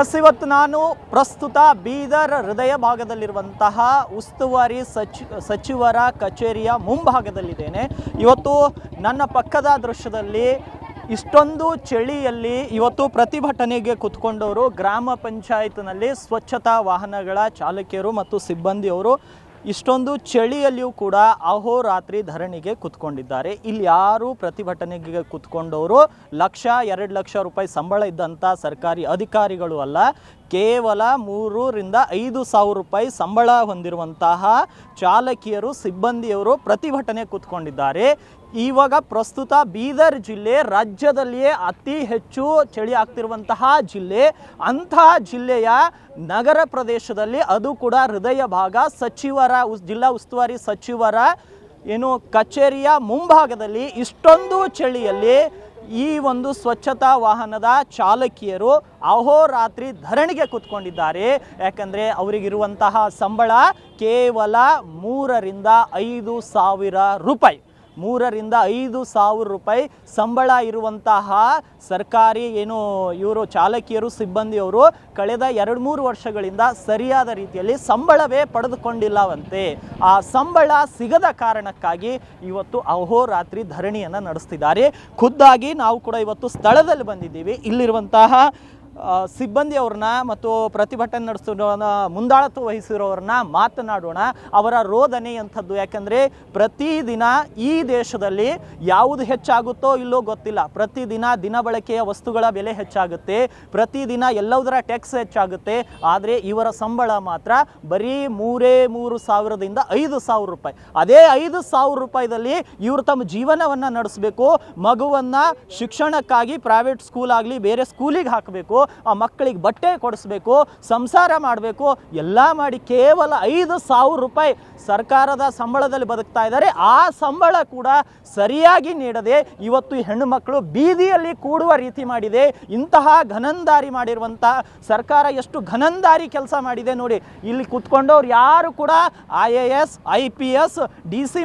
S, ಇವತ್ತು ನಾನು ಪ್ರಸ್ತುತ ಬೀದರ್ ಹೃದಯ ಭಾಗದಲ್ಲಿರುವಂತಹ ಉಸ್ತುವಾರಿ ಸಚಿ, ಸಚಿವರ ಕಚೇರಿಯ ಮುಂಭಾಗದಲ್ಲಿದ್ದೇನೆ. ಇವತ್ತು ನನ್ನ ಪಕ್ಕದ ದೃಶ್ಯದಲ್ಲಿ ಇಷ್ಟೊಂದು ಚಳಿಯಲ್ಲಿ ಇವತ್ತು ಪ್ರತಿಭಟನೆಗೆ ಕುತ್ಕೊಂಡವರು ಗ್ರಾಮ ಪಂಚಾಯತ್ನಲ್ಲಿ ಸ್ವಚ್ಛತಾ ವಾಹನಗಳ ಚಾಲಕಿಯರು ಮತ್ತು ಸಿಬ್ಬಂದಿಯವರು. ಇಷ್ಟೊಂದು ಚಳಿಯಲ್ಲಿಯೂ ಕೂಡ ಅಹೋರಾತ್ರಿ ಧರಣಿಗೆ ಕುತ್ಕೊಂಡಿದ್ದಾರೆ. ಇಲ್ಲಿ ಯಾರು ಪ್ರತಿಭಟನೆಗೆ ಕುತ್ಕೊಂಡವರು, ಲಕ್ಷ ಎರಡು ಲಕ್ಷ ರೂಪಾಯಿ ಸಂಬಳ ಇದ್ದಂಥ ಸರ್ಕಾರಿ ಅಧಿಕಾರಿಗಳು ಅಲ್ಲ. ಕೇವಲ ಮೂರರಿಂದ ಐದು ಸಾವಿರ ರೂಪಾಯಿ ಸಂಬಳ ಹೊಂದಿರುವಂತಹ ಚಾಲಕಿಯರು, ಸಿಬ್ಬಂದಿಯವರು ಪ್ರತಿಭಟನೆ ಕುತ್ಕೊಂಡಿದ್ದಾರೆ. ಇವಾಗ ಪ್ರಸ್ತುತ ಬೀದರ್ ಜಿಲ್ಲೆ ರಾಜ್ಯದಲ್ಲಿಯೇ ಅತಿ ಹೆಚ್ಚು ಚಳಿ ಆಗ್ತಿರುವಂತಹ ಜಿಲ್ಲೆ. ಅಂತಹ ಜಿಲ್ಲೆಯ ನಗರ ಪ್ರದೇಶದಲ್ಲಿ ಅದು ಕೂಡ ಹೃದಯ ಭಾಗ. ಸಚಿವರ ಜಿಲ್ಲಾ ಉಸ್ತುವಾರಿ ಸಚಿವರ ಏನು ಕಚೇರಿಯ ಮುಂಭಾಗದಲ್ಲಿ ಇಷ್ಟೊಂದು ಚಳಿಯಲ್ಲಿ ಈ ಒಂದು ಸ್ವಚ್ಛತಾ ವಾಹನದ ಚಾಲಕಿಯರು ಅಹೋರಾತ್ರಿ ಧರಣಿಗೆ ಕೂತ್ಕೊಂಡಿದ್ದಾರೆ. ಯಾಕಂದರೆ ಅವರಿಗಿರುವಂತಹ ಸಂಬಳ ಕೇವಲ ಮೂರರಿಂದ ಐದು ಸಾವಿರ ರೂಪಾಯಿ. ಮೂರರಿಂದ ಐದು ಸಾವಿರ ರೂಪಾಯಿ ಸಂಬಳ ಇರುವಂತಹ ಸರ್ಕಾರಿ ಏನು ಇವರು ಚಾಲಕಿಯರು, ಸಿಬ್ಬಂದಿಯವರು ಕಳೆದ ಎರಡು ಮೂರು ವರ್ಷಗಳಿಂದ ಸರಿಯಾದ ರೀತಿಯಲ್ಲಿ ಸಂಬಳವೇ ಪಡೆದುಕೊಂಡಿಲ್ಲವಂತೆ. ಆ ಸಂಬಳ ಸಿಗದ ಕಾರಣಕ್ಕಾಗಿ ಇವತ್ತು ಅಹೋರಾತ್ರಿ ಧರಣಿಯನ್ನು ನಡೆಸ್ತಿದ್ದಾರೆ. ಖುದ್ದಾಗಿ ನಾವು ಕೂಡ ಇವತ್ತು ಸ್ಥಳದಲ್ಲಿ ಬಂದಿದ್ದೀವಿ. ಇಲ್ಲಿರುವಂತಹ ಸಿಬ್ಬಂದಿಯವ್ರನ್ನ ಮತ್ತು ಪ್ರತಿಭಟನೆ ನಡೆಸಿರೋನ ಮುಂದಾಳತ್ವ ವಹಿಸಿರೋರನ್ನ ಮಾತನಾಡೋಣ. ಅವರ ರೋದನೆ ಅಂಥದ್ದು ಯಾಕಂದರೆ ಪ್ರತಿದಿನ ಈ ದೇಶದಲ್ಲಿ ಯಾವುದು ಹೆಚ್ಚಾಗುತ್ತೋ ಇಲ್ಲೋ ಗೊತ್ತಿಲ್ಲ. ಪ್ರತಿದಿನ ದಿನ ಬಳಕೆಯ ವಸ್ತುಗಳ ಬೆಲೆ ಹೆಚ್ಚಾಗುತ್ತೆ. ಪ್ರತಿದಿನ ಎಲ್ಲದರ ಟ್ಯಾಕ್ಸ್ ಹೆಚ್ಚಾಗುತ್ತೆ. ಆದರೆ ಇವರ ಸಂಬಳ ಮಾತ್ರ ಬರೀ ಮೂರೇ ಮೂರು ಸಾವಿರದಿಂದ ಐದು ಸಾವಿರ ರೂಪಾಯಿ. ಅದೇ ಐದು ಸಾವಿರ ರೂಪಾಯಿದಲ್ಲಿ ಇವರು ತಮ್ಮ ಜೀವನವನ್ನು ನಡೆಸಬೇಕು. ಮಗುವನ್ನು ಶಿಕ್ಷಣಕ್ಕಾಗಿ ಪ್ರೈವೇಟ್ ಸ್ಕೂಲ್ ಆಗಲಿ ಬೇರೆ ಸ್ಕೂಲಿಗೆ ಹಾಕಬೇಕು. ಆ ಮಕ್ಕಳಿಗೆ ಬಟ್ಟೆ ಕೊಡಿಸ್ಬೇಕು, ಸಂಸಾರ ಮಾಡಬೇಕು, ಎಲ್ಲ ಮಾಡಿ ಕೇವಲ ಐದು ಸಾವಿರ ರೂಪಾಯಿ ಸರ್ಕಾರದ ಸಂಬಳದಲ್ಲಿ ಬದುಕ್ತಾ ಇದ್ದಾರೆ. ಆ ಸಂಬಳ ಕೂಡ ಸರಿಯಾಗಿ ನೀಡದೆ ಇವತ್ತು ಹೆಣ್ಣು ಮಕ್ಕಳು ಬೀದಿಯಲ್ಲಿ ಕೂಡುವ ರೀತಿ ಮಾಡಿದೆ. ಇಂತಹ ಘನಂದಾರಿ ಮಾಡಿರುವಂತಹ ಸರ್ಕಾರ ಎಷ್ಟು ಘನಂದಾರಿ ಕೆಲಸ ಮಾಡಿದೆ ನೋಡಿ. ಇಲ್ಲಿ ಕುತ್ಕೊಂಡವ್ರು ಯಾರು ಕೂಡ ಐ ಎ ಎಸ್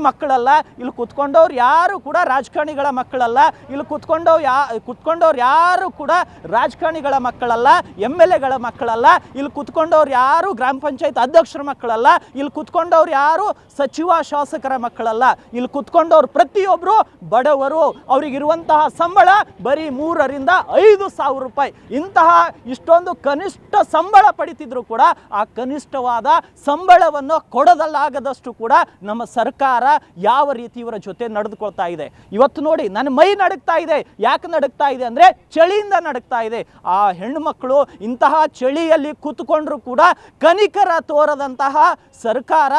ಮಕ್ಕಳಲ್ಲ. ಇಲ್ಲಿ ಕುತ್ಕೊಂಡವ್ರು ಯಾರು ಕೂಡ ರಾಜಕಾರಣಿಗಳ ಮಕ್ಕಳಲ್ಲ. ಇಲ್ಲಿ ಕುತ್ಕೊಂಡವ್ರು ಯಾ ಕುತ್ಕೊಂಡವ್ರು ಯಾರು ಕೂಡ ರಾಜಕಾರಣಿಗಳ ಮಕ್ಕಳಲ್ಲ ಎಂ ಎಲ್ ಎಗಳ ಮಕ್ಕಳಲ್ಲ, ಇಲ್ಲಿ ಕುತ್ಕೊಂಡವ್ರು ಯಾರು ಗ್ರಾಮ ಪಂಚಾಯತ್ ಅಧ್ಯಕ್ಷರ ಮಕ್ಕಳಲ್ಲ, ಇಲ್ಲಿ ಕುತ್ಕೊಂಡವ್ರು ಯಾರು ಸಚಿವ, ಶಾಸಕರ ಮಕ್ಕಳಲ್ಲ. ಇಲ್ಲಿ ಕುತ್ಕೊಂಡವ್ರು ಪ್ರತಿಯೊಬ್ಬರು ಬಡವರು. ಅವರಿಗಿರುವಂತಹ ಸಂಬಳ ಬರೀ ಮೂರರಿಂದ ಐದು ಸಾವಿರ ರೂಪಾಯಿ. ಇಂತಹ ಇಷ್ಟೊಂದು ಕನಿಷ್ಠ ಸಂಬಳ ಪಡಿತಿದ್ರು ಕೂಡ ಆ ಕನಿಷ್ಠವಾದ ಸಂಬಳವನ್ನು ಕೊಡದಲ್ಲಾಗದಷ್ಟು ಕೂಡ ನಮ್ಮ ಸರ್ಕಾರ ಯಾವ ರೀತಿ ಇವರ ಜೊತೆ ನಡೆದುಕೊಳ್ತಾ ಇದೆ. ಇವತ್ತು ನೋಡಿ, ನನ್ನ ಮೈ ನಡುಗ್ತಾ ಇದೆ. ಯಾಕೆ ನಡುಗ್ತಾ ಇದೆ ಅಂದರೆ, ಚಳಿಯಿಂದ ನಡುಗ್ತಾ ಇದೆ. ಆ ಹೆಣ್ಣು ಮಕ್ಕಳು ಇಂತಹ ಚಳಿಯಲ್ಲಿ ಕೂತ್ಕೊಂಡ್ರು ಕೂಡ ಕನಿಕರ ತೋರದಂತಹ ಸರ್ಕಾರ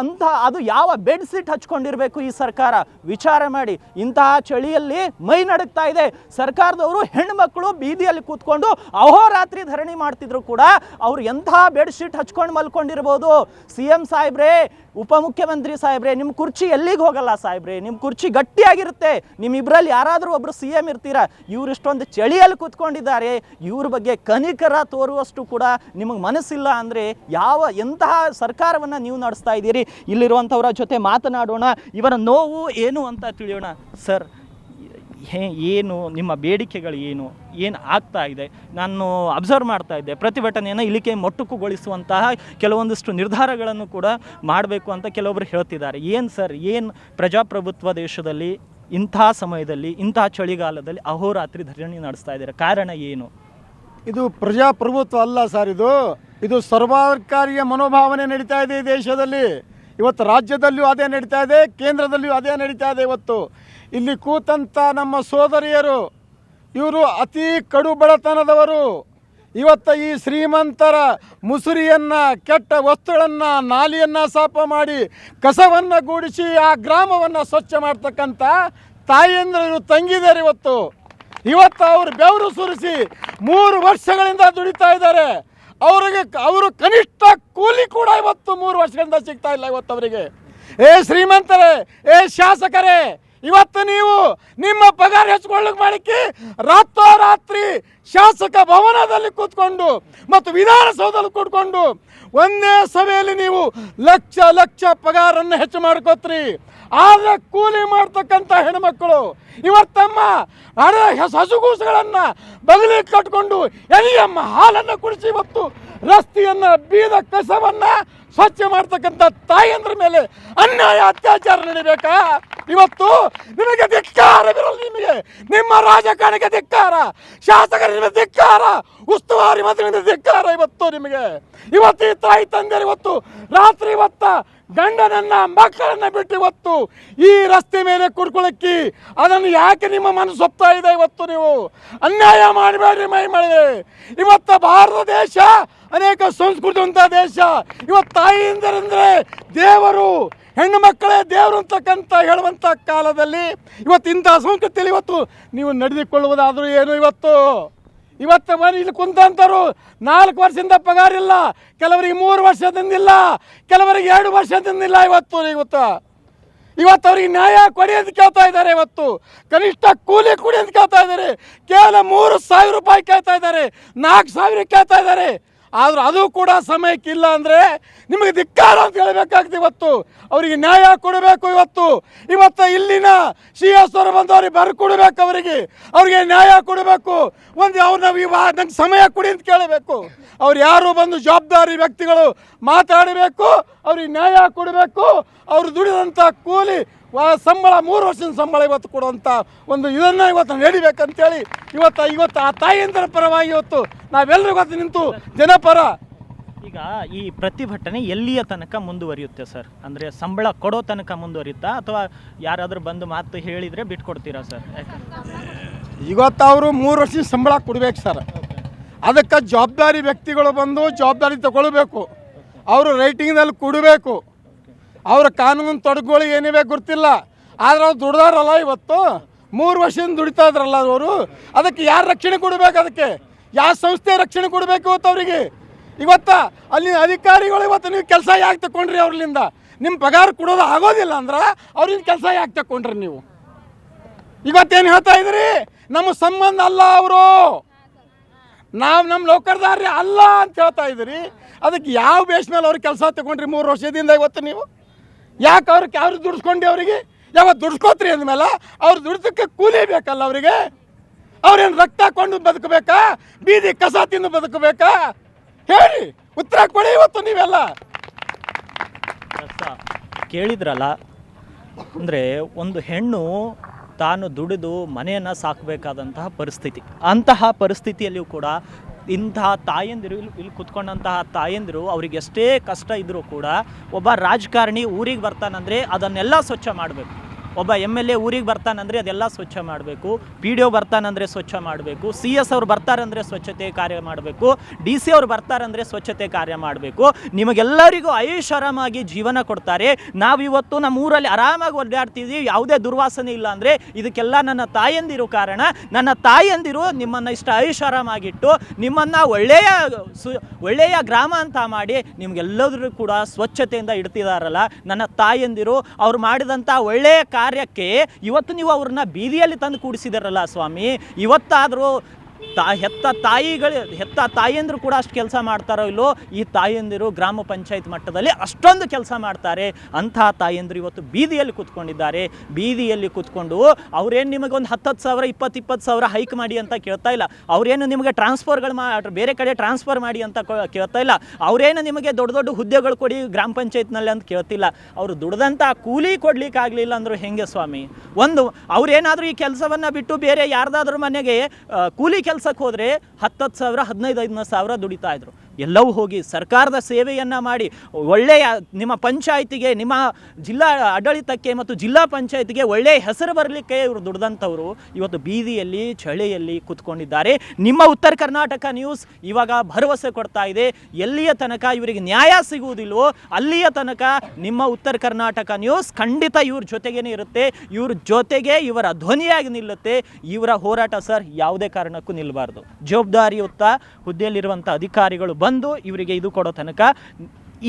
ಅಂತ ಅಂತಹ ಅದು ಯಾವ ಬೆಡ್ ಸೀಟ್ ಹಚ್ಕೊಂಡಿರ್ಬೇಕು ಈ ಸರ್ಕಾರ? ವಿಚಾರ ಮಾಡಿ. ಇಂತಹ ಚಳಿಯಲ್ಲಿ ಮೈ ನಡುಕ್ತಾ ಇದೆ. ಸರ್ಕಾರದವರು ಹೆಣ್ಮಕ್ಳು ಬೀದಿಯಲ್ಲಿ ಕೂತ್ಕೊಂಡು ಅಹೋರಾತ್ರಿ ಧರಣಿ ಮಾಡ್ತಿದ್ರು ಕೂಡ ಅವ್ರು ಎಂತಹ ಬೆಡ್ ಶೀಟ್ ಹಚ್ಕೊಂಡು ಮಲ್ಕೊಂಡಿರ್ಬೋದು? ಸಿ ಎಂ ಸಾಹೇಬ್ರೆ, ಉಪಮುಖ್ಯಮಂತ್ರಿ ಸಾಹೇಬ್ರೆ, ನಿಮ್ಮ ಕುರ್ಚಿ ಎಲ್ಲಿಗೆ ಹೋಗಲ್ಲ ಸಾಹೇಬ್ರೆ? ನಿಮ್ಮ ಕುರ್ಚಿ ಗಟ್ಟಿಯಾಗಿರುತ್ತೆ. ನಿಮ್ಮಿಬ್ಬರಲ್ಲಿ ಯಾರಾದರೂ ಒಬ್ಬರು ಸಿ ಎಂ ಇರ್ತೀರಾ? ಇವ್ರು ಇಷ್ಟೊಂದು ಚಳಿಯಲ್ಲಿ ಕೂತ್ಕೊಂಡಿದ್ದಾರೆ. ಇವ್ರ ಬಗ್ಗೆ ಕನಿಕರ ತೋರುವಷ್ಟು ಕೂಡ ನಿಮಗೆ ಮನಸ್ಸಿಲ್ಲ ಅಂದರೆ ಯಾವ, ಎಂತಹ ಸರ್ಕಾರವನ್ನು ನೀವು ನಡೆಸ್ತಾ ಇದ್ದೀರಿ, ಇಲ್ಲಿರುವಂಥವರ ಜೊತೆ ಮಾತನಾಡೋಣ, ಇವರ ನೋವು ಏನು ಅಂತ ತಿಳಿಯೋಣ. ಸರ್ ಏನು, ನಿಮ್ಮ ಬೇಡಿಕೆಗಳು ಏನು ಏನು ಆಗ್ತಾ ಇದೆ? ನಾನು ಅಬ್ಸರ್ವ್ ಮಾಡ್ತಾ ಇದ್ದೆ. ಪ್ರತಿಭಟನೆಯನ್ನು ಇಲ್ಲಿಗೆ ಮೊಟ್ಟುಕುಗೊಳಿಸುವಂತಹ ಕೆಲವೊಂದಿಷ್ಟು ನಿರ್ಧಾರಗಳನ್ನು ಕೂಡ ಮಾಡಬೇಕು ಅಂತ ಕೆಲವೊಬ್ಬರು ಹೇಳ್ತಿದ್ದಾರೆ. ಏನು ಸರ್, ಏನು ಪ್ರಜಾಪ್ರಭುತ್ವ ದೇಶದಲ್ಲಿ ಇಂಥ ಸಮಯದಲ್ಲಿ ಇಂಥ ಚಳಿಗಾಲದಲ್ಲಿ ಅಹೋರಾತ್ರಿ ಧರಣಿ ನಡೆಸ್ತಾ ಇದ್ದಾರೆ? ಕಾರಣ ಏನು? ಇದು ಪ್ರಜಾಪ್ರಭುತ್ವ ಅಲ್ಲ ಸರ್ ಇದು. ಇದು ಸರ್ವಾಧಿಕಾರಿಯ ಮನೋಭಾವನೆ ನಡೀತಾ ಇದೆ ದೇಶದಲ್ಲಿ. ಇವತ್ತು ರಾಜ್ಯದಲ್ಲಿಯೂ ಅದೇ ನಡೀತಾ ಇದೆ ಕೇಂದ್ರದಲ್ಲಿಯೂ ಅದೇ ನಡೀತಾ ಇದೆ ಇವತ್ತು. ಇಲ್ಲಿ ಕೂತಂಥ ನಮ್ಮ ಸೋದರಿಯರು, ಇವರು ಅತಿ ಕಡು ಬಡತನದವರು ಇವತ್ತು ಈ ಶ್ರೀಮಂತರ ಮುಸುರಿಯನ್ನು, ಕೆಟ್ಟ ವಸ್ತುಗಳನ್ನು, ನಾಲಿಯನ್ನು ಸಾಪ ಮಾಡಿ ಕಸವನ್ನು ಗೂಡಿಸಿ ಆ ಗ್ರಾಮವನ್ನು ಸ್ವಚ್ಛ ಮಾಡ್ತಕ್ಕಂಥ ತಾಯಂದಿರು ತಂಗಿದ್ದಾರೆ ಇವತ್ತು. ಇವತ್ತು ಅವರು ಬೆವರು ಸುರಿಸಿ ಮೂರು ವರ್ಷಗಳಿಂದ ದುಡಿತಾ ಇದ್ದಾರೆ. ಅವರಿಗೆ ಅವರು ಕನಿಷ್ಠ ಕೂಲಿ ಕೂಡ ಇವತ್ತು ಮೂರು ವರ್ಷಗಳಿಂದ ಸಿಗ್ತಾ ಇಲ್ಲ ಇವತ್ತು ಅವರಿಗೆ. ಏ ಶ್ರೀಮಂತರೇ, ಏ ಶಾಸಕರೇ ಇವತ್ತು ನೀವು ನಿಮ್ಮ ಪಗಾರ ಹೆಚ್ಚಿಕೊಳ್ಳಕ್ ಮಾಡಿಕ್ಕೆ ರಾತ್ರೋರಾತ್ರಿ ಶಾಸಕ ಭವನದಲ್ಲಿ ಕೂತ್ಕೊಂಡು ಮತ್ತು ವಿಧಾನಸೌಧದಲ್ಲಿ ಕೂತ್ಕೊಂಡು ಒಂದೇ ಸಭೆಯಲ್ಲಿ ನೀವು ಲಕ್ಷ ಲಕ್ಷ ಪಗಾರನ್ನು ಹೆಚ್ಚು ಮಾಡ್ಕೋತ್ರಿ. ಆದ್ರೆ ಕೂಲಿ ಮಾಡ್ತಕ್ಕಂಥ ಹೆಣ್ಮಕ್ಕಳು ಇವತ್ತಮ್ಮ ಹಣ ಹಸ- ಹಸುಗೂಸುಗಳನ್ನ ಬಗಲಿ ಕಟ್ಕೊಂಡು ಎಲಿಯಮ್ಮ ಹಾಲನ್ನು ಕುಡಿಸಿ ಇವತ್ತು ರಸ್ತೆಯನ್ನು ಬೀದ ಕಸವನ್ನ ಸ್ವಚ್ಛ ಮಾಡ್ತಕ್ಕಂಥ ತಾಯಂದ್ರ ಮೇಲೆ ಅನ್ಯಾಯ, ಅತ್ಯಾಚಾರ ನಡಿಬೇಕಾ? ಇವತ್ತು ನಿಮಗೆ ಧಿಕ್ಕಾರವಿರಲ್ಲ ನಿಮಗೆ. ನಿಮ್ಮ ರಾಜಕಾರಣಕ್ಕೆ ಧಿಕ್ಕಾರ. ಶಾಸಕರ ಧಿಕ್ಕಾರ. ಉಸ್ತುವಾರಿ ಮಂತ್ರಿಗಳಿಂದ ಧಿಕ್ಕಾರ ಇವತ್ತು ನಿಮಗೆ. ಇವತ್ತು ಈ ತಾಯಿ ತಂದೆ ಇವತ್ತು ರಾತ್ರಿ ಇವತ್ತ ಗಂಡನನ್ನ, ಮಕ್ಕಳನ್ನ ಬಿಟ್ಟು ಇವತ್ತು ಈ ರಸ್ತೆ ಮೇಲೆ ಕುಡ್ಕೊಳಕ್ಕಿ ಅದನ್ನು ಯಾಕೆ ನಿಮ್ಮ ಮನಸ್ಸು ಒಪ್ತಾ ಇದೆ ಇವತ್ತು ನೀವು? ಅನ್ಯಾಯ ಮಾಡಬೇಡ್ರಿ ಮೈ ಮಳೆ ಇವತ್ತ ಭಾರತ ದೇಶ ಅನೇಕ ಸಂಸ್ಕೃತಿವಂತ ದೇಶ. ಇವತ್ತು ತಾಯಿಯಿಂದರಂದ್ರೆ ದೇವರು, ಹೆಣ್ಣು ಮಕ್ಕಳೇ ದೇವರು ಅಂತಕ್ಕಂಥ ಹೇಳುವಂಥ ಕಾಲದಲ್ಲಿ ಇವತ್ತು ಇಂಥ ಸಂಸ್ಕೃತಿಯಲ್ಲಿ ಇವತ್ತು ನೀವು ನಡೆದುಕೊಳ್ಳುವುದಾದರೂ ಏನು ಇವತ್ತು? ಇವತ್ತು ಮನೆ ಇಲ್ಲಿ ಕುಂತಂತರು ನಾಲ್ಕು ವರ್ಷದಿಂದ ಪಗಾರ ಇಲ್ಲ ಕೆಲವರಿಗೆ ಮೂರು ವರ್ಷದಿಂದಿಲ್ಲ, ಕೆಲವರಿಗೆ ಎರಡು ವರ್ಷದಿಂದಿಲ್ಲ ಇವತ್ತು ಇವತ್ತು ಇವತ್ತು ಅವ್ರಿಗೆ ನ್ಯಾಯ ಕೊಡಿ ಅಂತ ಕೇಳ್ತಾ ಇದ್ದಾರೆ ಇವತ್ತು. ಕನಿಷ್ಠ ಕೂಲಿ ಕೊಡಿ ಅಂತ ಕೇಳ್ತಾ ಇದ್ದಾರೆ. ಕೇವಲ ಮೂರು ಸಾವಿರ ರೂಪಾಯಿ ಕೇಳ್ತಾ ಇದ್ದಾರೆ. ನಾಲ್ಕು ಸಾವಿರ ಕೇಳ್ತಾ ಇದ್ದಾರೆ. ಆದ್ರೆ ಅದು ಕೂಡ ಸಮಯಕ್ಕಿಲ್ಲ ಅಂದರೆ ನಿಮಗೆ ಧಿಕ್ಕಾರ ಅಂತ ಹೇಳಬೇಕಾಗ್ತದೆ ಇವತ್ತು. ಅವರಿಗೆ ನ್ಯಾಯ ಕೊಡಬೇಕು ಇವತ್ತು. ಇವತ್ತು ಇಲ್ಲಿನ ಸಿ ಎಸ್ ಅವರು ಬಂದು ಬರ್ಕೊಡ್ಬೇಕು ಅವರಿಗೆ. ಅವ್ರಿಗೆ ನ್ಯಾಯ ಕೊಡಬೇಕು. ಒಂದು ಅವ್ರನ್ನ ನಂಗೆ ಸಮಯ ಕೊಡಿ ಅಂತ ಕೇಳಬೇಕು. ಅವ್ರು ಯಾರು ಬಂದು ಜವಾಬ್ದಾರಿ ವ್ಯಕ್ತಿಗಳು ಮಾತಾಡಬೇಕು ಅವ್ರಿಗೆ ನ್ಯಾಯ ಕೊಡಬೇಕು ಅವ್ರು ದುಡಿದಂಥ ಕೂಲಿ ವ- ಸಂಬಳ ಮೂರು ವರ್ಷದ ಸಂಬಳ ಇವತ್ತು ಕೊಡುವಂಥ ಒಂದು ಇದನ್ನು ಇವತ್ತು ನಡಿಬೇಕಂತೇಳಿ ಇವತ್ತು ಇವತ್ತು ಆ ತಾಯಿಯಂತರ ಪರವಾಗಿ ಇವತ್ತು ನಾವೆಲ್ಲರೂ ಇವತ್ತು ನಿಂತು ಜನಪರ. ಈಗ ಈ ಪ್ರತಿಭಟನೆ ಎಲ್ಲಿಯ ತನಕ ಮುಂದುವರಿಯುತ್ತೆ ಸರ್? ಅಂದರೆ ಸಂಬಳ ಕೊಡೋ ತನಕ ಮುಂದುವರಿಯುತ್ತಾ ಅಥವಾ ಯಾರಾದರೂ ಬಂದು ಮಾತು ಹೇಳಿದರೆ ಬಿಟ್ಕೊಡ್ತೀರಾ ಸರ್? ಇವತ್ತು ಅವರು ಮೂರು ವರ್ಷದ ಸಂಬಳ ಕೊಡ್ಬೇಕು ಸರ್. ಅದಕ್ಕೆ ಜವಾಬ್ದಾರಿ ವ್ಯಕ್ತಿಗಳು ಬಂದು ಜವಾಬ್ದಾರಿ ತಗೊಳ್ಬೇಕು. ಅವರು ರೈಟಿಂಗ್ನಲ್ಲಿ ಕೊಡಬೇಕು. ಅವರ ಕಾನೂನು ತೊಡಗುಗಳು ಏನಿವೆ ಗೊತ್ತಿಲ್ಲ. ಆದ್ರೆ ಅವ್ರು ದುಡ್ದಾರಲ್ಲ ಇವತ್ತು? ಮೂರು ವರ್ಷದಿಂದ ದುಡಿತಾ ಇದ್ರಲ್ಲ ಅವರು. ಅದಕ್ಕೆ ಯಾರು ರಕ್ಷಣೆ ಕೊಡಬೇಕು ಅದಕ್ಕೆ? ಯಾವ ಸಂಸ್ಥೆ ರಕ್ಷಣೆ ಕೊಡಬೇಕು ಇವತ್ತು ಅವರಿಗೆ? ಇವತ್ತ ಅಲ್ಲಿ ಅಧಿಕಾರಿಗಳು ಇವತ್ತು ನೀವು ಕೆಲಸ ಯಾಕೆ ತಕೊಂಡ್ರಿ ಅವ್ರಲಿಂದ? ನಿಮ್ಮ ಪಗಾರ ಕೊಡೋದು ಆಗೋದಿಲ್ಲ ಅಂದ್ರೆ ಅವ್ರಿಂದ ಕೆಲಸ ಯಾಕೆ ತಕೊಂಡ್ರಿ ನೀವು? ಇವತ್ತೇನು ಹೇಳ್ತಾ ಇದ್ರಿ? ನಮ್ಮ ಸಂಬಂಧ ಅಲ್ಲ ಅವರು. ನಾವು ನಮ್ಮ ನೌಕರದಾರ್ರಿ ಅಲ್ಲ ಅಂತ ಹೇಳ್ತಾ ಇದ್ದೀರಿ. ಅದಕ್ಕೆ ಯಾವ ಬೇಸ್ ಮೇಲೆ ಅವ್ರಿಗೆ ಕೆಲಸ ತಗೊಂಡ್ರಿ ಮೂರು ವರ್ಷದಿಂದ ಇವತ್ತು ನೀವು? ಯಾಕೆ ಅವ್ರಿಗೆ ಯಾರು ದುಡ್ಸ್ಕೊಂಡು ಅವರಿಗೆ? ಯಾವತ್ತು ದುಡ್ಸ್ಕೋತ್ರಿ ಅಂದಮೇಲೆ ಅವ್ರು ದುಡ್ಸಕ್ಕೆ ಕೂಲಿ ಬೇಕಲ್ಲ ಅವರಿಗೆ? ಅವ್ರೇನು ರಕ್ತ ಕೊಂಡು ಬದುಕಬೇಕಾ? ಬೀದಿ ಕಸ ತಿಂದು ಬದುಕಬೇಕಾ? ಹೇಳಿ ಉತ್ತರ ಕೊಡಿ ಇವತ್ತು ನೀವೆಲ್ಲ. ಕೇಳಿದ್ರಲ್ಲ, ಅಂದರೆ ಒಂದು ಹೆಣ್ಣು ತಾನು ದುಡಿದು ಮನೆಯನ್ನು ಸಾಕಬೇಕಾದಂತಹ ಪರಿಸ್ಥಿತಿ. ಅಂತಹ ಪರಿಸ್ಥಿತಿಯಲ್ಲಿಯೂ ಕೂಡ ಇಂತಹ ತಾಯಂದಿರು ಇಲ್ಲಿ ಇಲ್ಲಿ ಕುತ್ಕೊಂಡಂತಹ ತಾಯಂದಿರು ಅವ್ರಿಗೆ ಎಷ್ಟೇ ಕಷ್ಟ ಇದ್ದರೂ ಕೂಡ ಒಬ್ಬ ರಾಜಕಾರಣಿ ಊರಿಗೆ ಬರ್ತಾನಂದರೆ ಅದನ್ನೆಲ್ಲ ಸ್ವಚ್ಛ ಮಾಡಬೇಕು. ಒಬ್ಬ ಎಂ ಎಲ್ ಎ ಊರಿಗೆ ಬರ್ತಾನಂದ್ರೆ ಅದೆಲ್ಲ ಸ್ವಚ್ಛ ಮಾಡಬೇಕು. ಪಿ ಡಿ ಒ ಬರ್ತಾನಂದರೆ ಸ್ವಚ್ಛ ಮಾಡಬೇಕು. ಸಿ ಎಸ್ ಅವ್ರು ಬರ್ತಾರಂದ್ರೆ ಸ್ವಚ್ಛತೆ ಕಾರ್ಯ ಮಾಡಬೇಕು. ಡಿ ಸಿ ಅವ್ರು ಬರ್ತಾರಂದ್ರೆ ಸ್ವಚ್ಛತೆ ಕಾರ್ಯ ಮಾಡಬೇಕು. ನಿಮಗೆಲ್ಲರಿಗೂ ಐಷಾರಾಮಾಗಿ ಜೀವನ ಕೊಡ್ತಾರೆ. ನಾವಿವತ್ತು ನಮ್ಮ ಊರಲ್ಲಿ ಆರಾಮಾಗಿ ಓಡಾಡ್ತಿದ್ದೀವಿ ಯಾವುದೇ ದುರ್ವಾಸನೆ ಇಲ್ಲ ಅಂದರೆ ಇದಕ್ಕೆಲ್ಲ ನನ್ನ ತಾಯಂದಿರು ಕಾರಣ. ನನ್ನ ತಾಯಂದಿರು ನಿಮ್ಮನ್ನು ಇಷ್ಟ ಐಷಾರಾಮಾಗಿಟ್ಟು ನಿಮ್ಮನ್ನು ಒಳ್ಳೆಯ ಸು, ಒಳ್ಳೆಯ ಗ್ರಾಮ ಅಂತ ಮಾಡಿ ನಿಮಗೆಲ್ಲದರೂ ಕೂಡ ಸ್ವಚ್ಛತೆಯಿಂದ ಇಡ್ತಿದಾರಲ್ಲ. ನನ್ನ ತಾಯಂದಿರು ಅವ್ರು ಮಾಡಿದಂಥ ಒಳ್ಳೆಯ ಕಾರ್ಯಕ್ಕೆ ಇವತ್ತು ನೀವು ಅವ್ರನ್ನ ಬೀದಿಯಲ್ಲಿ ತಂದು ಕೂಡಿಸಿದಾರಲ್ಲ ಸ್ವಾಮಿ. ಇವತ್ತಾದರೂ ತಾ ಹೆತ್ತ ತಾಯಿಗಳು, ಹೆತ್ತ ತಾಯಿಯಂದರು ಕೂಡ ಅಷ್ಟು ಕೆಲಸ ಮಾಡ್ತಾರೋ ಇಲ್ಲೋ, ಈ ತಾಯಿಯಂದಿರು ಗ್ರಾಮ ಪಂಚಾಯತ್ ಮಟ್ಟದಲ್ಲಿ ಅಷ್ಟೊಂದು ಕೆಲಸ ಮಾಡ್ತಾರೆ. ಅಂಥ ತಾಯಿಯಂದರು ಇವತ್ತು ಬೀದಿಯಲ್ಲಿ ಕೂತ್ಕೊಂಡಿದ್ದಾರೆ. ಬೀದಿಯಲ್ಲಿ ಕೂತ್ಕೊಂಡು ಅವ್ರೇನು ನಿಮಗೆ ಒಂದು ಹತ್ತತ್ತು ಸಾವಿರ, ಇಪ್ಪತ್ತು ಇಪ್ಪತ್ತು ಸಾವಿರ ಹೈಕ್ ಮಾಡಿ ಅಂತ ಕೇಳ್ತಾ ಇಲ್ಲ. ಅವ್ರೇನು ನಿಮಗೆ ಟ್ರಾನ್ಸ್ಫರ್ಗಳು ಮಾ, ಬೇರೆ ಕಡೆ ಟ್ರಾನ್ಸ್ಫರ್ ಮಾಡಿ ಅಂತ ಕೇಳ್ತಾ ಇಲ್ಲ. ಅವರೇನು ನಿಮಗೆ ದೊಡ್ಡ ದೊಡ್ಡ ಹುದ್ದೆಗಳು ಕೊಡಿ ಗ್ರಾಮ ಪಂಚಾಯತ್ನಲ್ಲಿ ಅಂತ ಕೇಳ್ತಿಲ್ಲ. ಅವರು ದುಡ್ದಂಥ ಕೂಲಿ ಕೊಡ್ಲಿಕ್ಕೆ ಆಗಲಿಲ್ಲ ಅಂದ್ರು ಹೆಂಗೆ ಸ್ವಾಮಿ? ಒಂದು, ಅವರೇನಾದರೂ ಈ ಕೆಲಸವನ್ನು ಬಿಟ್ಟು ಬೇರೆ ಯಾರ್ದಾದ್ರೂ ಮನೆಗೆ ಕೂಲಿ ಕೆಲಸಕ್ಕೆ ಹೋದರೆ ಹತ್ತತ್ತು ಸಾವಿರ ಹದಿನೈದು ಹದಿನೈದು ಸಾವಿರ ದುಡಿತಾ ಇದ್ರು. ಎಲ್ಲವೂ ಹೋಗಿ ಸರ್ಕಾರದ ಸೇವೆಯನ್ನು ಮಾಡಿ ಒಳ್ಳೆಯ ನಿಮ್ಮ ಪಂಚಾಯತಿಗೆ, ನಿಮ್ಮ ಜಿಲ್ಲಾ ಆಡಳಿತಕ್ಕೆ ಮತ್ತು ಜಿಲ್ಲಾ ಪಂಚಾಯತಿಗೆ ಒಳ್ಳೆಯ ಹೆಸರು ಬರಲಿಕ್ಕೆ ಇವರು ದುಡ್ದಂಥವ್ರು ಇವತ್ತು ಬೀದಿಯಲ್ಲಿ, ಚಳಿಯಲ್ಲಿ ಕೂತ್ಕೊಂಡಿದ್ದಾರೆ. ನಿಮ್ಮ ಉತ್ತರ ಕರ್ನಾಟಕ ನ್ಯೂಸ್ ಇವಾಗ ಭರವಸೆ ಕೊಡ್ತಾ ಇದೆ. ಎಲ್ಲಿಯ ತನಕ ಇವರಿಗೆ ನ್ಯಾಯ ಸಿಗುವುದಿಲ್ವೋ ಅಲ್ಲಿಯ ತನಕ ನಿಮ್ಮ ಉತ್ತರ ಕರ್ನಾಟಕ ನ್ಯೂಸ್ ಖಂಡಿತ ಇವ್ರ ಜೊತೆಗೇನೆ ಇರುತ್ತೆ. ಇವ್ರ ಜೊತೆಗೆ ಇವರ ಧ್ವನಿಯಾಗಿ ನಿಲ್ಲುತ್ತೆ. ಇವರ ಹೋರಾಟ ಸರ್ ಯಾವುದೇ ಕಾರಣಕ್ಕೂ ನಿಲ್ಲಬಾರ್ದು. ಜವಾಬ್ದಾರಿಯುತ್ತ ಹುದ್ದೆಯಲ್ಲಿರುವಂಥ ಅಧಿಕಾರಿಗಳು ಬಂದು ಇವರಿಗೆ ಇದು ಕೊಡೋ ತನಕ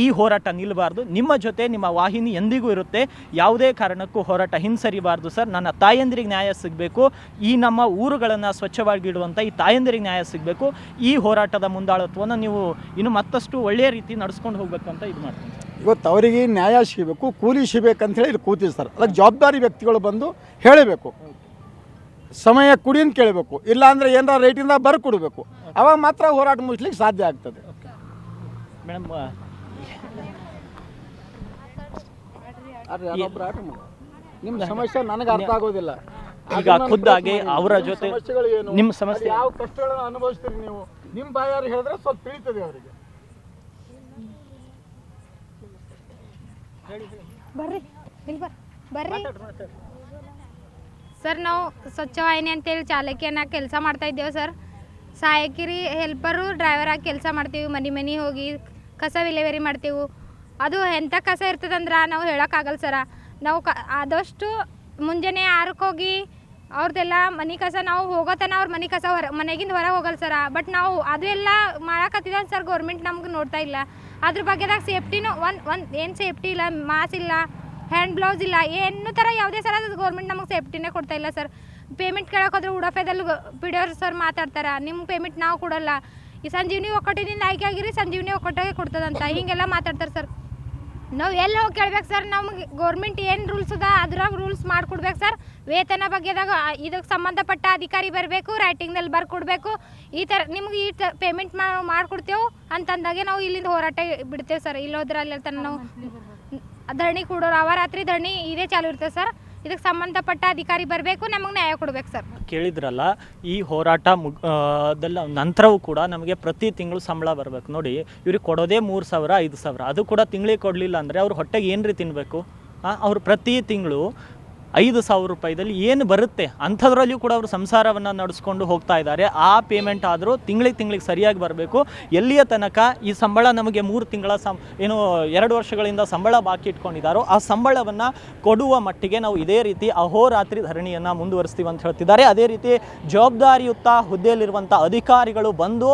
ಈ ಹೋರಾಟ ನಿಲ್ಲಬಾರ್ದು. ನಿಮ್ಮ ಜೊತೆ ನಿಮ್ಮ ವಾಹಿನಿ ಎಂದಿಗೂ ಇರುತ್ತೆ. ಯಾವುದೇ ಕಾರಣಕ್ಕೂ ಹೋರಾಟ ಹಿಂಸರಿಬಾರ್ದು ಸರ್. ನನ್ನ ತಾಯಂದಿರಿಗೆ ನ್ಯಾಯ ಸಿಗಬೇಕು. ಈ ನಮ್ಮ ಊರುಗಳನ್ನು ಸ್ವಚ್ಛವಾಗಿಡುವಂಥ ಈ ತಾಯಂದಿರಿಗೆ ನ್ಯಾಯ ಸಿಗಬೇಕು. ಈ ಹೋರಾಟದ ಮುಂದಾಳತ್ವವನ್ನು ನೀವು ಇನ್ನು ಮತ್ತಷ್ಟು ಒಳ್ಳೆಯ ರೀತಿ ನಡೆಸ್ಕೊಂಡು ಹೋಗಬೇಕು ಅಂತ ಇದು ಮಾಡ್ತೀನಿ. ಇವತ್ತು ಅವರಿಗೆ ನ್ಯಾಯ ಸಿಗಬೇಕು, ಕೂಲಿ ಸಿಗಬೇಕಂತ ಹೇಳಿ ಇಲ್ಲಿ ಸರ್. ಅದಕ್ಕೆ ಜವಾಬ್ದಾರಿ ವ್ಯಕ್ತಿಗಳು ಬಂದು ಹೇಳಬೇಕು. ಸಮಯ ಕುಡಿ ಕೇಳಬೇಕು. ಇಲ್ಲಾಂದರೆ ಏನಾರ ರೇಟಿಂದ ಬರ್ಕೊಡ್ಬೇಕು. ಅವಾಗ ಮಾತ್ರ ಹೋರಾಟ ಮುಗಿಸ್ಲಿಕ್ಕೆ ಸಾಧ್ಯ ಆಗ್ತದೆ. ಮೇಡಮ್ ನಿಮ್ಮ ಸಮಸ್ಯೆ ನನಗೆ ಅರ್ಥ ಆಗೋದಿಲ್ಲ. ಈಗ ಖುದ್ದಾಗಿ ಅವರ ಜೊತೆ ನಿಮ್ಮ ಸಮಸ್ಯೆ ಯಾವ ಕಷ್ಟಗಳನ್ನು ಅನುಭವಿಸ್ತೀರಿ ನೀವು? ನಿಮ್ಮ ಬಾಯಾರು ಹೇಳಿದ್ರೆ ಸ್ವಲ್ಪ ತಿಳಿತದೆ ಅವರಿಗೆ. ಬರ್ರಿ ಇಲ್ಲಿ ಬರ್ ಬರ್ರಿ. ಸರ್ ನಾವು ಸ್ವಚ್ಛವಾಹಿನಿ ಅಂತೇಳಿ ಚಾಲಕಿಯನ್ನ ಕೆಲಸ ಮಾಡ್ತಾ ಇದ್ದೇವೆ ಸರ್. ಸಹಾಯಕಿರಿ ಹೆಲ್ಪರು ಡ್ರೈವರ್ ಆಗಿ ಕೆಲಸ ಮಾಡ್ತೀವಿ. ಮನೆ ಮನೆ ಹೋಗಿ ಕಸ ವಿಲೇವಾರಿ ಮಾಡ್ತೀವಿ. ಅದು ಎಂಥ ಕಸ ಇರ್ತದಂದ್ರೆ ನಾವು ಹೇಳೋಕ್ಕಾಗಲ್ಲ ಸರ. ನಾವು ಕ, ಆದಷ್ಟು ಮುಂಜಾನೆ ಆರಕ್ಕೆ ಹೋಗಿ ಅವ್ರದ್ದೆಲ್ಲ ಮನೆ ಕಸ ನಾವು ಹೋಗೋತನ ಅವ್ರ ಮನೆ ಕಸ ಹೊರ, ಮನೆಗಿಂದ ಹೊರಗೆ ಹೋಗಲ್ಲ ಸರ. ಬಟ್ ನಾವು ಅದು ಎಲ್ಲ ಮಾಡಕತ್ತಿದ ಸರ್ ಗೌರ್ಮೆಂಟ್ ನಮ್ಗೆ ನೋಡ್ತಾ ಇಲ್ಲ. ಅದ್ರ ಬಗ್ಗೆದಾಗ ಸೇಫ್ಟಿನೂ ಒಂದು ಒಂದು ಏನು ಸೇಫ್ಟಿ ಇಲ್ಲ ಮಾಸ್ ಇಲ್ಲ ಹ್ಯಾಂಡ್ ಗ್ಲೌಸ್ ಇಲ್ಲ, ಏನು ಥರ ಯಾವುದೇ ಸರ ಗೌರ್ಮೆಂಟ್ ನಮಗೆ ಸೇಫ್ಟಿನೇ ಕೊಡ್ತಾ ಇಲ್ಲ ಸರ್. ಪೇಮೆಂಟ್ ಕೇಳಕ್ಕೆ ಹೋದ್ರೆ ಪಿಡಿಯೋರು ಸರ್ ಮಾತಾಡ್ತಾರೆ. ನಿಮ್ಗೆ ಪೇಮೆಂಟ್ ನಾವು ಕೊಡಲ್ಲ. ಈ ಸಂಜೀವಿನಿ ಒಕ್ಕಟ್ಟಿನಿಂದ ಆಯ್ಕೆ ಆಗಿರಿ ಸಂಜೀವಿನಿ ಒಕ್ಕಟ್ಟಿಗೆ ಕೊಡ್ತದಂತ. ಹಿಂಗೆಲ್ಲ ಮಾತಾಡ್ತಾರೆ ಸರ್ ನಾವು ಎಲ್ಲಿ ಹೋಗಿ ಕೇಳ್ಬೇಕು ಸರ್ ನಮಗೆ ಗೌರ್ಮೆಂಟ್ ಏನು ರೂಲ್ಸ್ ಅದ ಅದ್ರಾಗ ರೂಲ್ಸ್ ಮಾಡಿಕೊಡ್ಬೇಕು ಸರ್ ವೇತನ ಬಗ್ಗೆದಾಗ ಇದಕ್ಕೆ ಸಂಬಂಧಪಟ್ಟ ಅಧಿಕಾರಿ ಬರಬೇಕು ರೈಟಿಂಗ್ನಲ್ಲಿ ಬರ್ಕೊಡ್ಬೇಕು. ಈ ಥರ ನಿಮ್ಗೆ ಈ ತ ಪೇಮೆಂಟ್ ಮಾಡಿಕೊಡ್ತೇವೆ ಅಂತಂದಾಗೆ ನಾವು ಇಲ್ಲಿಂದ ಹೋರಾಟ ಬಿಡ್ತೇವೆ ಸರ್ ಇಲ್ಲೋದ್ರಲ್ಲಿ ಇರ್ತಾನೆ ತನಕ ನಾವು ಧರಣಿ ಕೊಡೋರು ಅವರಾತ್ರಿ ಧರಣಿ ಇದೇ ಚಾಲು ಇರ್ತದೆ ಸರ್ ಇದಕ್ಕೆ ಸಂಬಂಧಪಟ್ಟ ಅಧಿಕಾರಿ ಬರಬೇಕು, ನಮಗೆ ನ್ಯಾಯ ಕೊಡಬೇಕು ಸರ್. ಕೇಳಿದ್ರಲ್ಲ, ಈ ಹೋರಾಟ ನಂತರವೂ ಕೂಡ ನಮಗೆ ಪ್ರತಿ ತಿಂಗಳು ಸಂಬಳ ಬರಬೇಕು. ನೋಡಿ, ಇವ್ರಿಗೆ ಕೊಡೋದೇ ಮೂರು ಸಾವಿರ, ಐದು ಸಾವಿರ. ಅದು ಕೂಡ ತಿಂಗಳಿಗೆ ಕೊಡಲಿಲ್ಲ ಅಂದರೆ ಅವ್ರ ಹೊಟ್ಟೆಗೆ ಏನು ರೀ ತಿನ್ನಬೇಕು ಅವ್ರು ಪ್ರತಿ ತಿಂಗಳು ಐದು ಸಾವಿರ ರೂಪಾಯಿದಲ್ಲಿ ಏನು ಬರುತ್ತೆ ಅಂಥದ್ರಲ್ಲಿಯೂ ಕೂಡ ಅವರು ಸಂಸಾರವನ್ನು ನಡೆಸ್ಕೊಂಡು ಹೋಗ್ತಾ ಇದ್ದಾರೆ. ಆ ಪೇಮೆಂಟ್ ಆದರೂ ತಿಂಗಳಿಗೆ ತಿಂಗಳಿಗೆ ಸರಿಯಾಗಿ ಬರಬೇಕು. ಎಲ್ಲಿಯ ತನಕ ಈ ಸಂಬಳ ನಮಗೆ ಮೂರು ತಿಂಗಳ ಸಂ, ಏನು ಎರಡು ವರ್ಷಗಳಿಂದ ಸಂಬಳ ಬಾಕಿ ಇಟ್ಕೊಂಡಿದ್ದಾರೋ ಆ ಸಂಬಳವನ್ನು ಕೊಡುವ ಮಟ್ಟಿಗೆ ನಾವು ಇದೇ ರೀತಿ ಅಹೋರಾತ್ರಿ ಧರಣಿಯನ್ನು ಮುಂದುವರಿಸ್ತೀವಿ ಅಂತ ಹೇಳ್ತಿದ್ದಾರೆ. ಅದೇ ರೀತಿ ಜವಾಬ್ದಾರಿಯುತ ಹುದ್ದೆಯಲ್ಲಿರುವಂಥ ಅಧಿಕಾರಿಗಳು ಬಂದು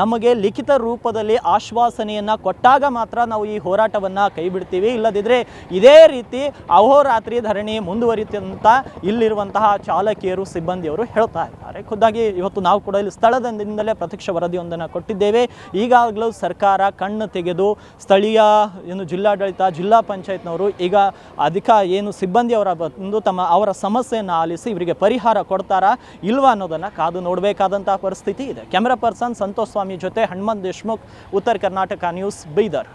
ನಮಗೆ ಲಿಖಿತ ರೂಪದಲ್ಲಿ ಆಶ್ವಾಸನೆಯನ್ನು ಕೊಟ್ಟಾಗ ಮಾತ್ರ ನಾವು ಈ ಹೋರಾಟವನ್ನು ಕೈಬಿಡ್ತೀವಿ. ಇಲ್ಲದಿದ್ದರೆ ಇದೇ ರೀತಿ ಅಹೋರಾತ್ರಿ ಧರಣಿ ಮುಂದುವರಿಯುತ್ತೆ. ಅಂತ ಇಲ್ಲಿರುವಂತಹ ಚಾಲಕಿಯರು, ಸಿಬ್ಬಂದಿಯವರು ಹೇಳ್ತಾ ಇದ್ದಾರೆ. ಖುದ್ದಾಗಿ ಇವತ್ತು ನಾವು ಕೂಡ ಇಲ್ಲಿ ಸ್ಥಳದಿಂದಲೇ ಪ್ರತ್ಯಕ್ಷ ವರದಿಯೊಂದನ್ನು ಕೊಟ್ಟಿದ್ದೇವೆ. ಈಗಾಗಲೂ ಸರ್ಕಾರ ಕಣ್ಣು ತೆಗೆದು ಸ್ಥಳೀಯ ಏನು ಜಿಲ್ಲಾಡಳಿತ, ಜಿಲ್ಲಾ ಪಂಚಾಯತ್ನವರು ಈಗ ಅಧಿಕ ಏನು ಸಿಬ್ಬಂದಿಯವರ ಬಂದು ತಮ್ಮ ಅವರ ಸಮಸ್ಯೆಯನ್ನು ಆಲಿಸಿ ಇವರಿಗೆ ಪರಿಹಾರ ಕೊಡ್ತಾರಾ ಇಲ್ವಾ ಅನ್ನೋದನ್ನು ಕಾದು ನೋಡಬೇಕಾದಂತಹ ಪರಿಸ್ಥಿತಿ ಇದೆ. ಕ್ಯಾಮ್ರಾ ಪರ್ಸನ್ ಸಂತೋಷ್ ಸ್ವಾಮಿ ಜೊತೆ ಹನುಮಂತ್ ದೇಶ್ಮುಖ್, ಉತ್ತರ ಕರ್ನಾಟಕ ನ್ಯೂಸ್ ಬೀದರ್.